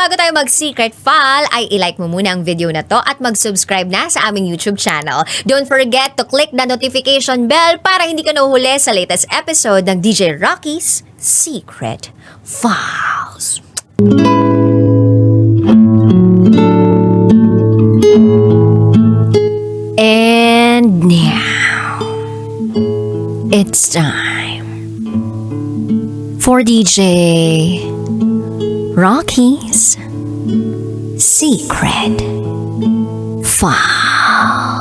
bago tayo mag-secret file, ay ilike mo muna ang video na to at mag-subscribe na sa aming YouTube channel. Don't forget to click the notification bell para hindi ka nahuhuli sa latest episode ng DJ Rocky's Secret Files. And now, it's time for DJ Rocky's Secret Files.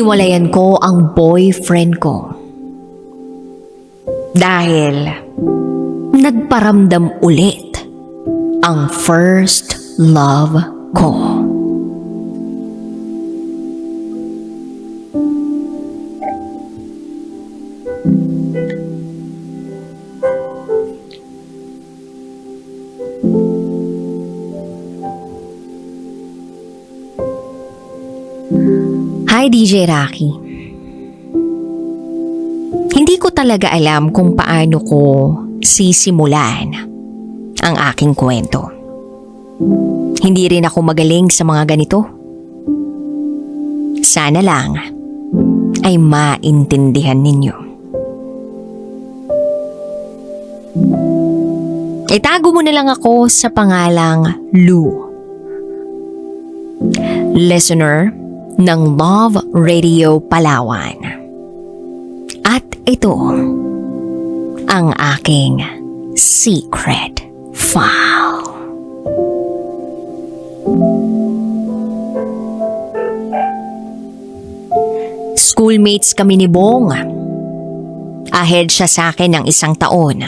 Hiniwalayan ko ang boyfriend ko. Dahil nagparamdam ulit ang first love ko. Hi DJ Rocky. Hindi ko talaga alam kung paano ko sisimulan ang aking kwento. Hindi rin ako magaling sa mga ganito. Sana lang ay maintindihan ninyo. Itago mo na lang ako sa pangalang Lou. Listener ng Love Radio Palawan. At ito ang aking secret file. Schoolmates kami ni Bong. Ahead siya sa akin ng isang taon.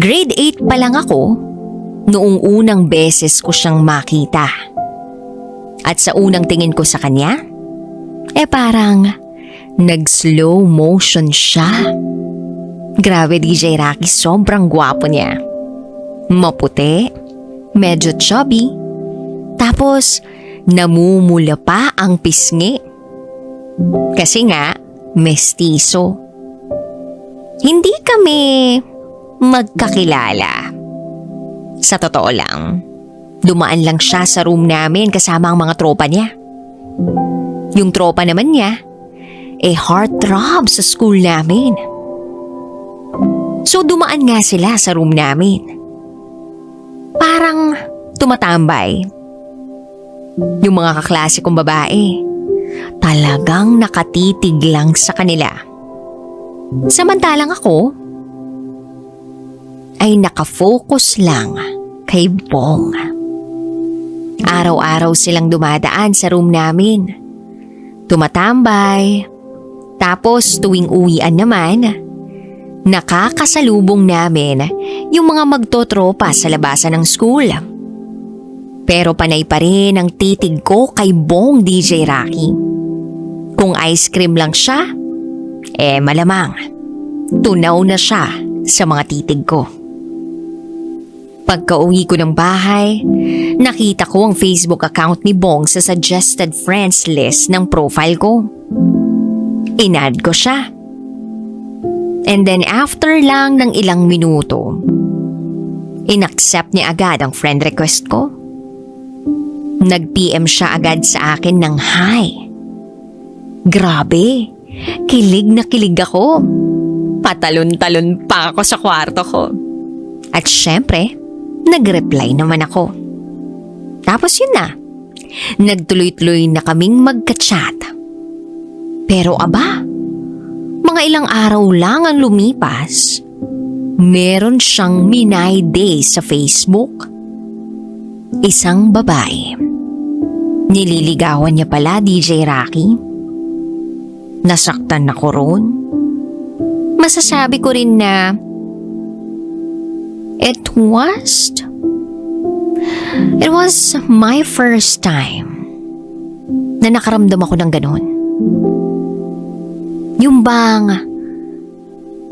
Grade 8 pa lang ako noong unang beses ko siyang makita. At sa unang tingin ko sa kanya, eh parang nag-slow motion siya. Grabe DJ Rocky, sobrang gwapo niya. Maputi, medyo chubby, tapos namumula pa ang pisngi. Kasi nga, mestizo. Hindi kami magkakilala. Sa totoo lang, dumaan lang siya sa room namin kasama ang mga tropa niya. Yung tropa naman niya, eh heartthrob sa school namin. So dumaan nga sila sa room namin. Parang tumatambay. Yung mga kaklase kong babae, talagang nakatitig lang sa kanila. Samantalang ako, ay nakafocus lang kay Bong. Araw-araw silang dumadaan sa room namin. Tumatambay. Tapos tuwing uwian naman, nakakasalubong namin yung mga magtotropa sa labasan ng school. Pero panay pa rin ang titig ko kay Bong DJ Rocky. Kung ice cream lang siya, eh malamang. Tunaw na siya sa mga titig ko. Pagka uwi ko ng bahay, nakita ko ang Facebook account ni Bong sa suggested friends list ng profile ko. Inad ko siya. And then after lang ng ilang minuto, inaccept niya agad ang friend request ko. Nag-PM siya agad sa akin ng hi. Grabe, kilig na kilig ako. Patalon-talon pa ako sa kwarto ko. At syempre, nag-reply naman ako. Tapos yun na, nagtuloy-tuloy na kaming magka-chat. Pero aba, mga ilang araw lang ang lumipas, meron siyang Minay Day sa Facebook. Isang babae. Nililigawan niya pala DJ Rocky. Nasaktan ako roon. Masasabi ko rin na it was it was my first time na nakaramdam ako ng ganon. Yung bang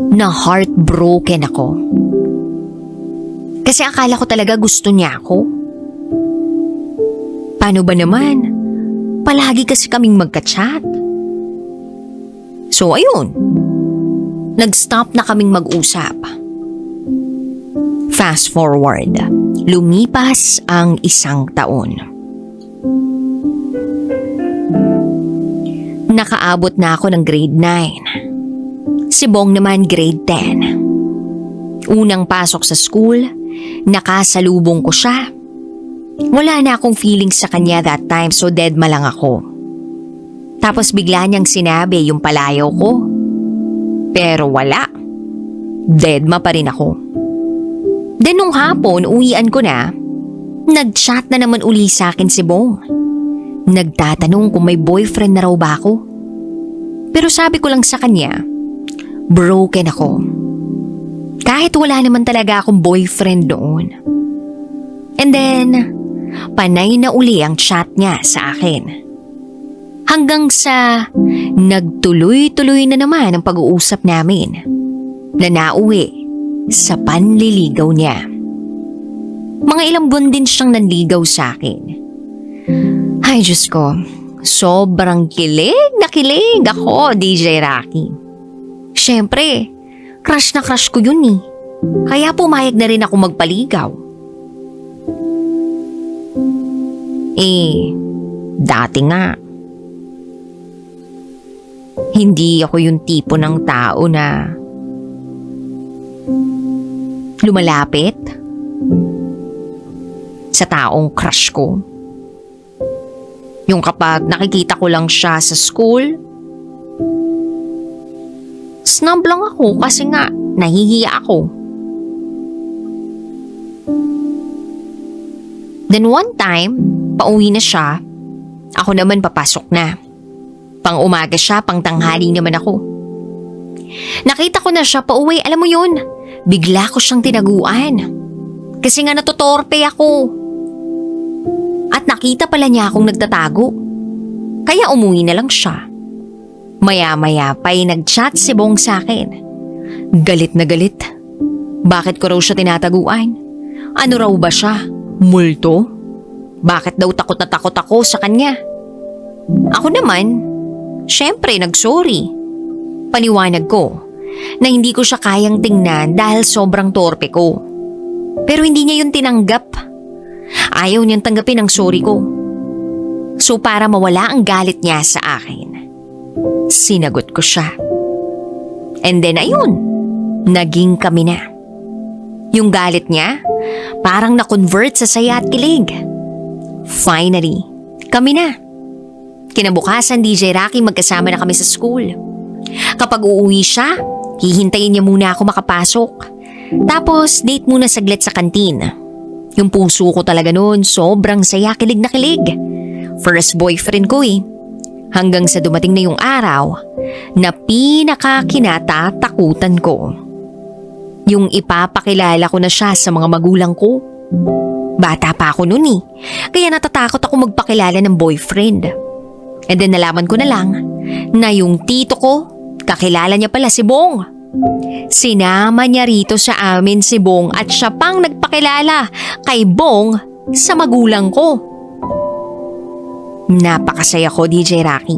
na heartbroken ako. Kasi akala ko talaga gusto niya ako. Paano ba naman? Palagi kasi kaming magka-chat. So ayun, nag-stop na kaming mag-usap. Fast forward, lumipas ang isang taon. Nakaabot na ako ng grade 9. Si Bong naman grade 10. Unang pasok sa school, nakasalubong ko siya. Wala na akong feelings sa kanya that time so dead ma lang ako. Tapos bigla niyang sinabi yung palayaw ko. Pero wala. Dead ma pa rin ako. Then nung hapon, uwian ko na, nag-chat na naman uli sa akin si Bong. Nagtatanong kung may boyfriend na raw ba ako. Pero sabi ko lang sa kanya, broken ako. Kahit wala naman talaga akong boyfriend doon. And then, panay na uli ang chat niya sa akin. Hanggang sa nagtuloy-tuloy na naman ang pag-uusap namin na nauwi sa panliligaw niya. Mga ilang buwan din siyang nanligaw sa akin. Ay, Diyos ko. Sobrang kilig na kilig ako, DJ Rocky. Siyempre, crush na crush ko yun eh. Kaya pumayag na rin ako magpaligaw. Eh, dati nga. Hindi ako yung tipo ng tao na lumalapit sa taong crush ko. Yung kapag nakikita ko lang siya sa school, snub lang ako kasi nga nahihiya ako. Then one time, pauwi na siya, ako naman papasok na. Pang umaga siya, pang tanghali naman ako. Nakita ko na siya pauwi, alam mo yun, bigla ko siyang tinaguan. Kasi nga natutorpe ako. At nakita pala niya akong nagtatago. Kaya umuwi na lang siya. Maya-maya pa'y nag-chat si Bong sa akin. Galit na galit. Bakit ko raw siya tinataguan? Ano raw ba siya? Multo? Bakit daw takot na takot ako sa kanya? Ako naman, syempre nag-sorry. Paniwanag ko na hindi ko siya kayang tingnan dahil sobrang torpe ko. Pero hindi niya yun tinanggap. Ayaw niyang tanggapin ang sorry ko. So para mawala ang galit niya sa akin, sinagot ko siya. And then ayun, naging kami na. Yung galit niya, parang na-convert sa saya at kilig. Finally, kami na. Kinabukasan DJ Rocky magkasama na kami sa school. Kapag uuwi siya, hihintayin niya muna ako makapasok. Tapos date muna saglit sa kantin. Yung puso ko talaga noon, sobrang saya, kilig na kilig. First boyfriend ko eh. Hanggang sa dumating na yung araw na pinakakinatatakutan ko. Yung ipapakilala ko na siya sa mga magulang ko. Bata pa ako noon eh, kaya natatakot ako magpakilala ng boyfriend. And then nalaman ko na lang na yung tito ko, kakilala niya pala si Bong. Sinama niya rito sa amin si Bong at siya pang nagpakilala kay Bong sa magulang ko. Napakasaya ko, DJ Rocky.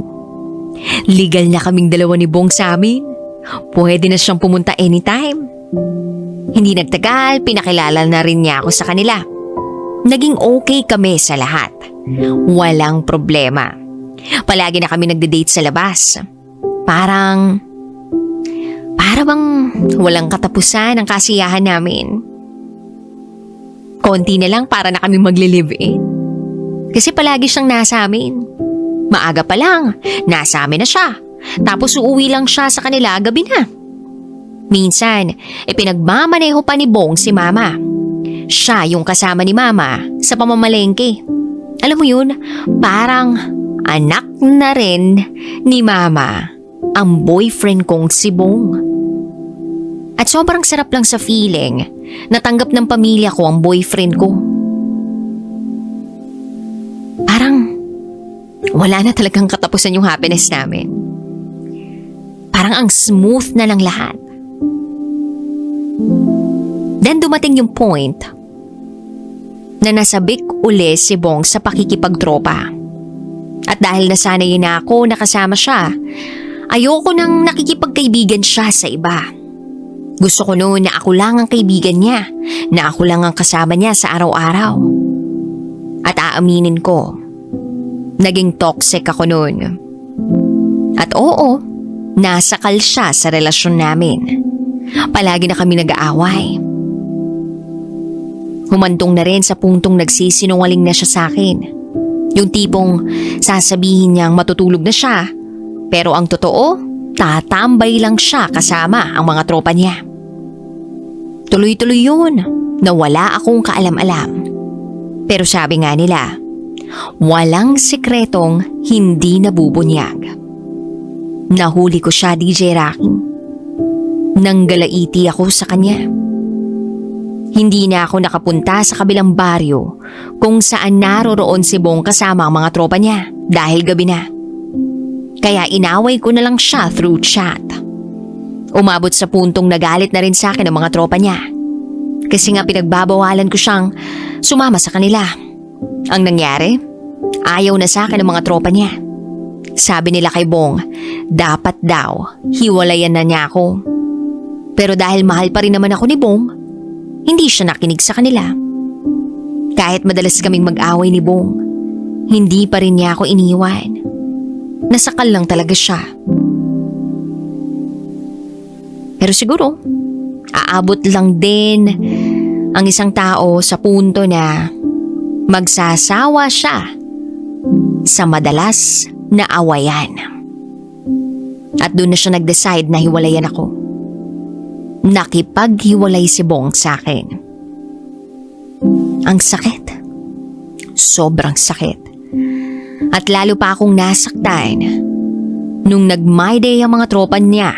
Legal na kaming dalawa ni Bong sa amin. Pwede na siyang pumunta anytime. Hindi nagtagal, pinakilala na rin niya ako sa kanila. Naging okay kami sa lahat. Walang problema. Palagi na kami nagde-date sa labas. Parang... Para bang walang katapusan ang kasiyahan namin. Konti na lang para na kami magli-live-in. Kasi palagi siyang nasa amin. Maaga pa lang, nasa amin na siya. Tapos uuwi lang siya sa kanila gabi na. Minsan, ipinagmamaneho pa ni Bong si Mama. Siya yung kasama ni Mama sa pamamalengke. Alam mo yun, parang anak na rin ni Mama ang boyfriend kong si Bong. At sobrang sarap lang sa feeling na tanggap ng pamilya ko ang boyfriend ko. Parang wala na talagang katapusan yung happiness namin. Parang ang smooth na ng lahat. Then dumating yung point na nasabik uli si Bong sa pakikipagtropa. At dahil nasanay na ako nakasama siya, ayoko nang nakikipagkaibigan siya sa iba. Gusto ko noon na ako lang ang kaibigan niya, na ako lang ang kasama niya sa araw-araw. At aaminin ko, naging toxic ako noon. At oo, nasakal siya sa relasyon namin. Palagi na kami nag-aaway. Humantong na rin sa puntong nagsisinungaling na siya sa akin. Yung tipong sasabihin niyang matutulog na siya, pero ang totoo, tatambay lang siya kasama ang mga tropa niya. Tuloy-tuloy yun na wala akong kaalam-alam. Pero sabi nga nila, walang sikretong hindi nabubunyag. Nahuli ko siya, DJ Rocky. Nanggalaiti ako sa kanya. Hindi na ako nakapunta sa kabilang baryo kung saan naroroon si Bong kasama ang mga tropa niya dahil gabi na. Kaya inaway ko na lang siya through chat. Umabot sa puntong nagalit na rin sa akin ang mga tropa niya. Kasi nga pinagbabawalan ko siyang sumama sa kanila. Ang nangyari, ayaw na sa akin ang mga tropa niya. Sabi nila kay Bong, dapat daw, hiwalayan na niya ako. Pero dahil mahal pa rin naman ako ni Bong, hindi siya nakinig sa kanila. Kahit madalas kaming mag-away ni Bong, hindi pa rin niya ako iniwan. Nasakal lang talaga siya. Pero siguro, aabot lang din ang isang tao sa punto na magsasawa siya sa madalas na awayan. At doon na siya nag-decide na hiwalayan ako. Nakipaghiwalay si Bong sa akin. Ang sakit. Sobrang sakit. At lalo pa akong nasaktan nung nag-my day ang mga tropa niya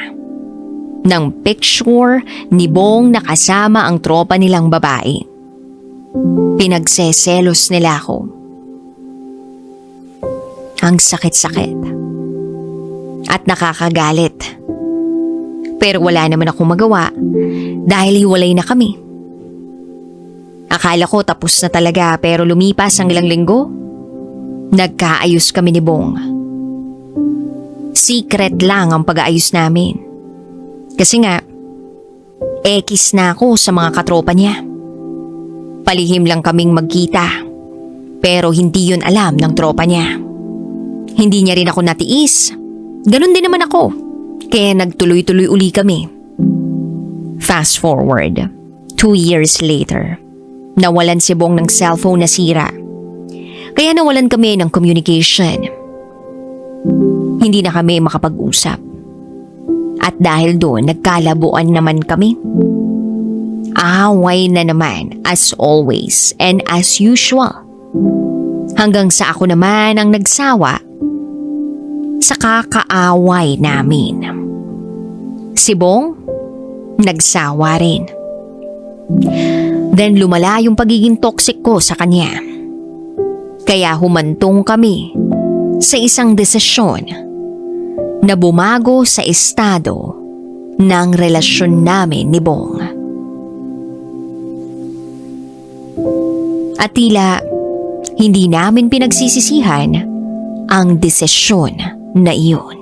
ng picture ni Bong na kasama ang tropa nilang babae. Pinagseselos nila ako. Ang sakit-sakit. At nakakagalit. Pero wala naman akong magawa dahil hiwalay na kami. Akala ko tapos na talaga pero lumipas ang ilang linggo. Nagkaayos kami ni Bong. Secret lang ang pag-aayos namin. Kasi nga, ekis na ako sa mga katropa niya. Palihim lang kaming magkita. Pero hindi yun alam ng tropa niya. Hindi niya rin ako natiis. Ganon din naman ako. Kaya nagtuloy-tuloy uli kami. Fast forward, two years later, nawalan si Bong ng cellphone na sira. Kaya nawalan kami ng communication. Hindi na kami makapag-usap. At dahil doon, nagkalabuan naman kami. Away na naman as always and as usual. Hanggang sa ako naman ang nagsawa sa kakaaway namin. Si Bong, nagsawa rin. Then lumala yung pagiging toxic ko sa kanya. Kaya humantong kami sa isang desisyon na bumago sa estado ng relasyon namin ni Bong. At tila hindi namin pinagsisisihan ang desisyon na iyon.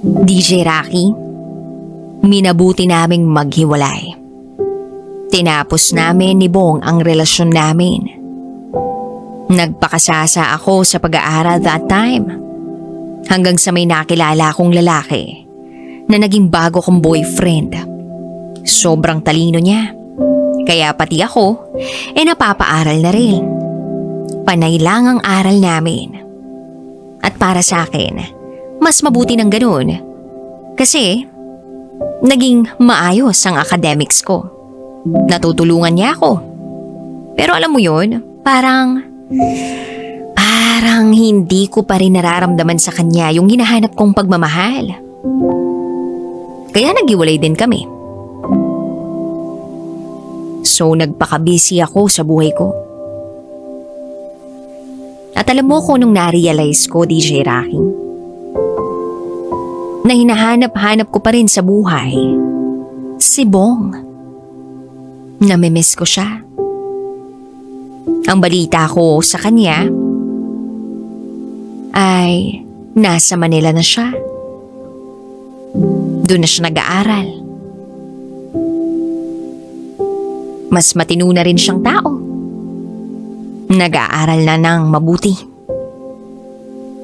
DJ Rocky, minabuti naming maghiwalay. Tinapos namin ni Bong ang relasyon namin. Nagpakasasa ako sa pag-aaral that time. Hanggang sa may nakilala akong lalaki na naging bago kong boyfriend. Sobrang talino niya. Kaya pati ako, eh napapaaral na rin. Panay lang ang aral namin. At para sa akin, mas mabuti ng ganun. Kasi, naging maayos ang academics ko. Natutulungan niya ako. Pero alam mo yun, parang... Parang hindi ko pa rin nararamdaman sa kanya yung hinahanap kong pagmamahal. Kaya nagiwalay din kami. So nagpakabisi ako sa buhay ko. At alam mo kung nung na-realize ko, DJ Rocky, na hinahanap-hanap ko pa rin sa buhay, si Bong. Namimiss ko siya. Ang balita ko sa kanya ay nasa Manila na siya. Doon na siya nag-aaral. Mas matino na rin siyang tao. Nag-aaral na ng mabuti.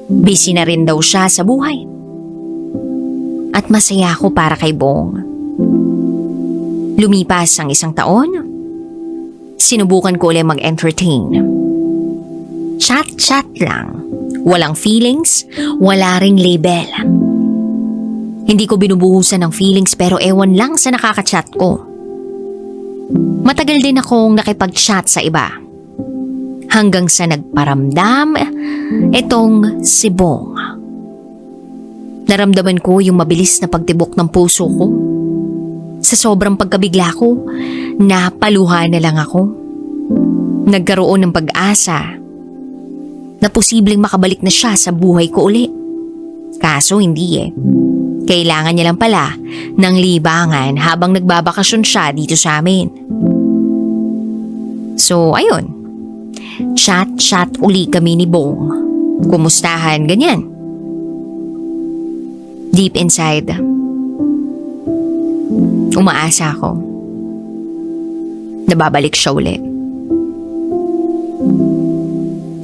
Busy na rin daw siya sa buhay. At masaya ako para kay Bong. Lumipas ang isang taon, sinubukan ko ulit mag-entertain. Chat-chat lang. Walang feelings, wala ring label. Hindi ko binubuhusan ng feelings pero ewan lang sa nakaka-chat ko. Matagal din akong nakipag-chat sa iba. Hanggang sa nagparamdam, itong si Bong. Naramdaman ko yung mabilis na pagtibok ng puso ko. Sa sobrang pagkabigla ko, napaluha na lang ako. Nagkaroon ng pag-asa na posibleng makabalik na siya sa buhay ko uli. Kaso hindi eh. Kailangan niya lang pala ng libangan habang nagbabakasyon siya dito sa amin. So, ayun. Chat-chat uli kami ni Bong. Kumustahan, ganyan. Deep inside, umaasa ako. Nababalik siya ulit.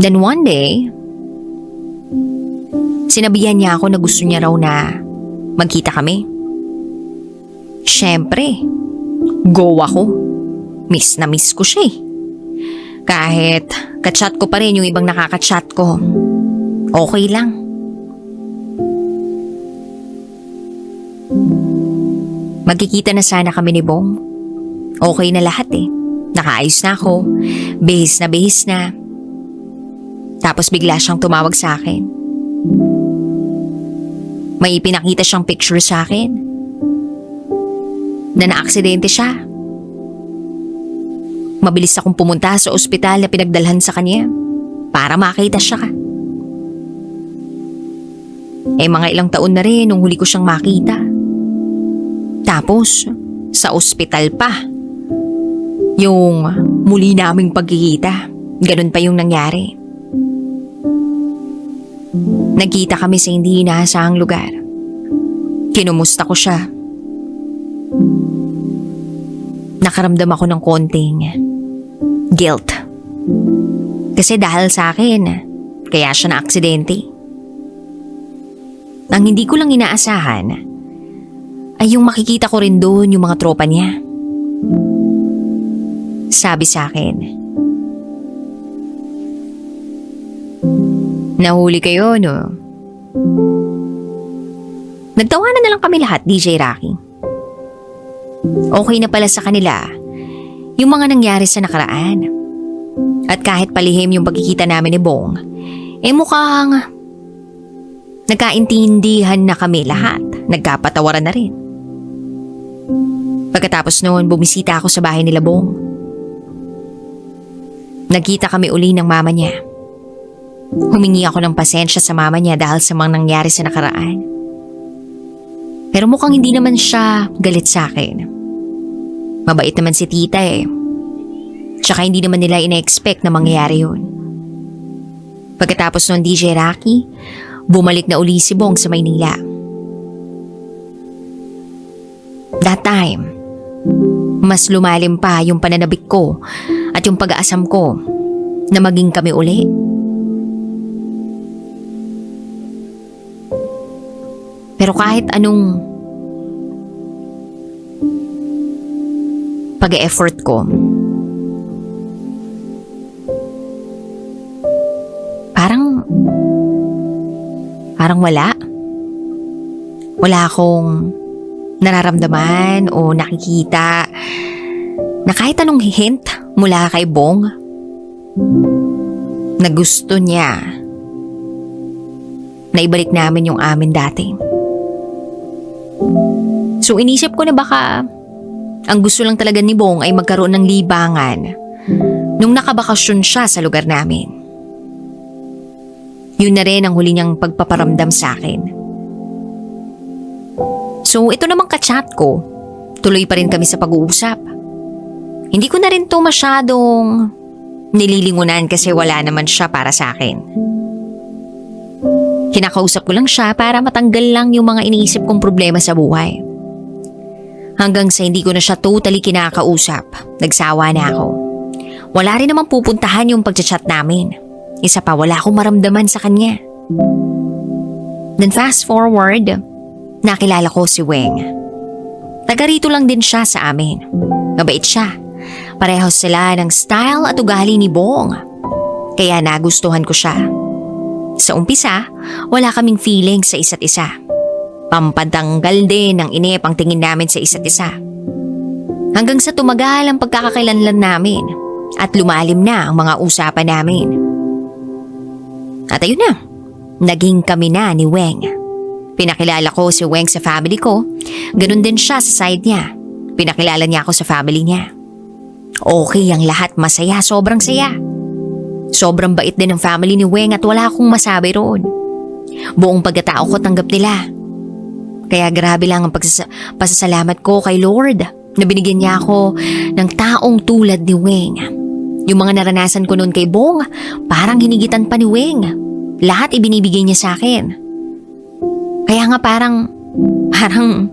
Then one day, sinabihan niya ako na gusto niya raw na magkita kami. Siyempre, go ako. Miss na miss ko siya eh. Kahit kachat ko pa rin yung ibang nakakachat ko. Okay lang. Magkikita na sana kami ni Bong. Okay na lahat eh. Nakaayos na ako. Bihis na bihis na. Tapos bigla siyang tumawag sa akin. May pinakita siyang picture sa akin. Na naaksidente siya. Mabilis akong pumunta sa ospital na pinagdalhan sa kanya para makita siya. Eh mga ilang taon na rin nung huli ko siyang makita. Tapos, sa ospital pa. Yung muli naming pagkikita. Ganun pa yung nangyari. Nagkita kami sa hindi inaasahang lugar. Kinumusta ko siya. Nakaramdam ako ng konting guilt. Kasi dahil sa akin, kaya siya na aksidente. Ang hindi ko lang inaasahan ay yung makikita ko rin doon yung mga tropa niya. Sabi sa akin, Nahuli kayo, no? Nagtawanan na lang kami lahat, DJ Rocky. Okay na pala sa kanila yung mga nangyari sa nakaraan. At kahit palihim yung pagkikita namin ni Bong, eh mukhang nagkaintindihan na kami lahat. Nagkapatawaran na rin. Pagkatapos noon, bumisita ako sa bahay nila Bong. Nagkita kami uli ng mama niya. Humingi ako ng pasensya sa mama niya dahil sa mga nangyari sa nakaraan. Pero mukhang hindi naman siya galit sa akin. Mabait naman si tita eh. Tsaka hindi naman nila ina-expect na mangyayari yun. Pagkatapos ng DJ Rocky, bumalik na uli si Bong sa Maynila. That time, mas lumalim pa yung pananabik ko at yung pag-aasam ko na maging kami uli. Pero kahit anong pag-effort ko, parang, parang wala. Wala akong nararamdaman o nakikita na kahit anong hint mula kay Bong na gusto niya na ibalik namin yung amin dati. So inisip ko na baka ang gusto lang talaga ni Bong ay magkaroon ng libangan nung nakabakasyon siya sa lugar namin. Yun na rin ang huli niyang pagpaparamdam sa akin. So ito namang kachat ko, tuloy pa rin kami sa pag-uusap. Hindi ko na rin to masyadong nililingunan kasi wala naman siya para sa akin. Kinakausap ko lang siya para matanggal lang yung mga iniisip kong problema sa buhay. Hanggang sa hindi ko na siya totally kinakausap, nagsawa na ako. Wala rin namang pupuntahan yung pagchat namin. Isa pa wala akong maramdaman sa kanya. Then fast forward, nakilala ko si Weng. Taga rito lang din siya sa amin. Mabait siya. Pareho sila ng style at ugali ni Bong. Kaya nagustuhan ko siya. Sa umpisa, wala kaming feeling sa isa't isa. Pampadanggal din ng inip ang tingin namin sa isa't isa. Hanggang sa tumagal ang pagkakakilanlan namin at lumalim na ang mga usapan namin. At ayun na, naging kami na ni Weng. Pinakilala ko si Weng sa family ko, ganun din siya sa side niya. Pinakilala niya ako sa family niya. Okay ang lahat, masaya, sobrang saya. Sobrang bait din ng family ni Weng at wala akong masabi roon. Buong pagkatao ko tanggap nila. Kaya grabe lang ang pagsasa- pasasalamat ko kay Lord na binigyan niya ako ng taong tulad ni Weng. Yung mga naranasan ko noon kay Bong, parang hinigitan pa ni Weng. Lahat ibinibigay niya sa akin. Kaya nga parang, parang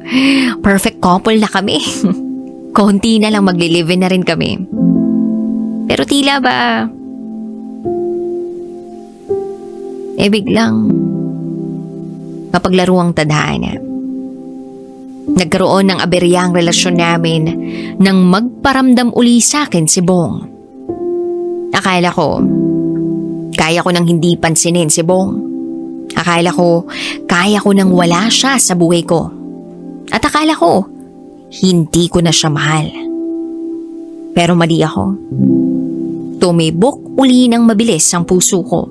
perfect couple na kami. Konti na lang magli-live-in na rin kami. Pero tila ba, eh biglang, mapaglaro ang tadhana. Nagkaroon ng aberyang relasyon namin nang magparamdam uli sa akin si Bong. Akala ko, kaya ko nang hindi pansinin si Bong. Akala ko, kaya ko nang wala siya sa buhay ko. At akala ko, hindi ko na siya mahal. Pero mali ako. Tumibok uli ng mabilis ang puso ko.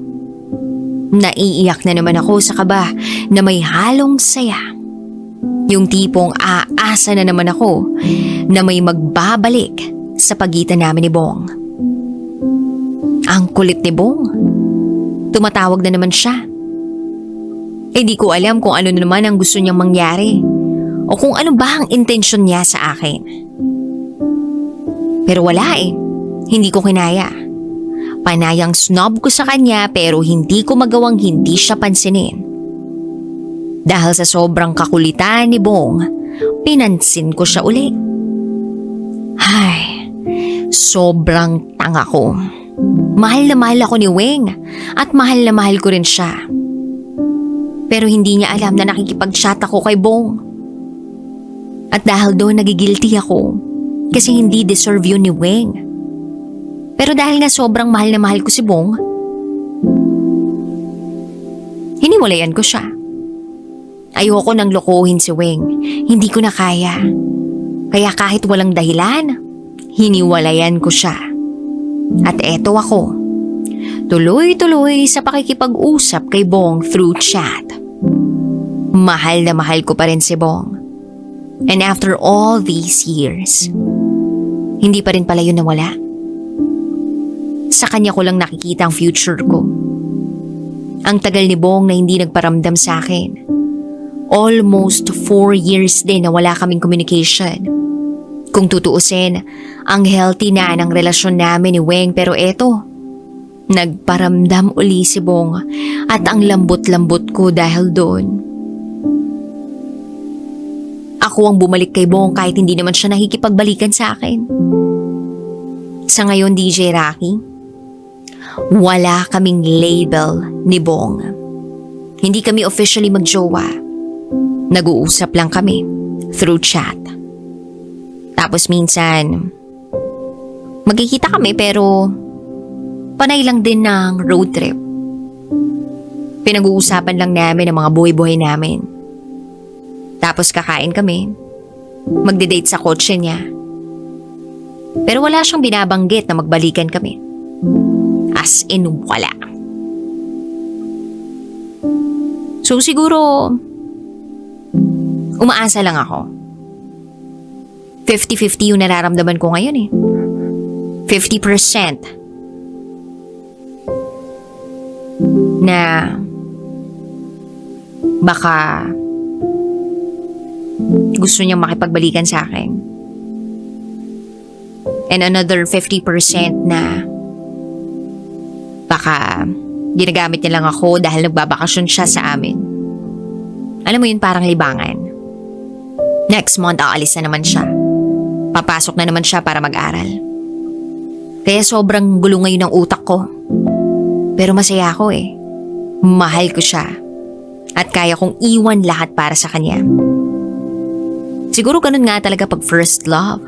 Naiiyak na naman ako sa kaba na may halong saya. Yung tipong aasa na naman ako na may magbabalik sa pagitan namin ni Bong. Ang kulit ni Bong. Tumatawag na naman siya. Eh di ko alam kung ano na naman ang gusto niyang mangyari o kung ano ba ang intensyon niya sa akin. Pero wala eh. Hindi ko kinaya. Panayang snob ko sa kanya pero hindi ko magawang hindi siya pansinin. Dahil sa sobrang kakulitan ni Bong, pinansin ko siya uli. Ay, sobrang tanga ko. Mahal na mahal ako ni Weng at mahal na mahal ko rin siya. Pero hindi niya alam na nakikipag-chat ako kay Bong. At dahil doon nagigilty ako kasi hindi deserve yun ni Weng. Pero dahil nga sobrang mahal na mahal ko si Bong, hiniwalayan ko siya. Ayoko nang lokohin si Weng. Hindi ko na kaya. Kaya kahit walang dahilan, hiniwalayan ko siya. At eto ako. Tuloy-tuloy sa pakikipag-usap kay Bong through chat. Mahal na mahal ko pa rin si Bong. And after all these years, hindi pa rin pala yun nawala. Sa kanya ko lang nakikita ang future ko. Ang tagal ni Bong na hindi nagparamdam sa akin. Almost four years din na wala kaming communication. Kung tutuusin, ang healthy na ng relasyon namin ni Weng pero eto, nagparamdam uli si Bong at ang lambot-lambot ko dahil doon. Ako ang bumalik kay Bong kahit hindi naman siya nakikipagbalikan sa akin. Sa ngayon, DJ Rocky, wala kaming label ni Bong. Hindi kami officially magjowa. Nag-uusap lang kami through chat. Tapos minsan, magkikita kami pero panay lang din ng road trip. Pinag-uusapan lang namin ang mga buhay-buhay namin. Tapos kakain kami. Magde-date sa kotse niya. Pero wala siyang binabanggit na magbalikan kami. As in wala. So siguro, umaasa lang ako. 50-50 yung nararamdaman ko ngayon eh. 50% na Baka gusto niya makipagbalikan sa akin. And another 50% na baka ginagamit niya lang ako dahil nagbabakasyon siya sa amin. Alam mo yun, parang libangan. Next month, aalis na naman siya. Papasok na naman siya para mag-aral. Kaya sobrang gulo ngayon ng utak ko. Pero masaya ako eh. Mahal ko siya. At kaya kong iwan lahat para sa kanya. Siguro ganun nga talaga pag first love.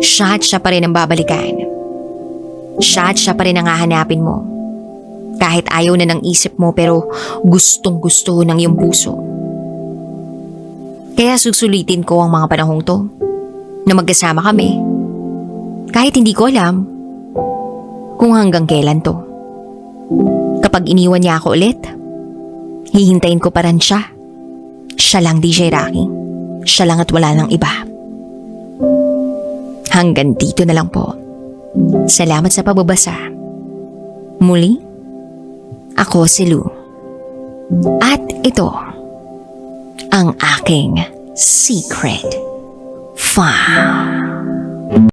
Siya at siya pa rin ang babalikan. Siya at siya pa rin ang hahanapin mo. Kahit ayaw na ng isip mo pero gustong gusto ng iyong puso. Kaya susulitin ko ang mga panahong to na magkasama kami. Kahit hindi ko alam kung hanggang kailan to. Kapag iniwan niya ako ulit, hihintayin ko pa rin siya. Siya lang DJ Rocky. Siya lang at wala nang iba. Hanggang dito na lang po. Salamat sa pagbabasa. Muli, ako si Lou. At ito, ang aking secret file.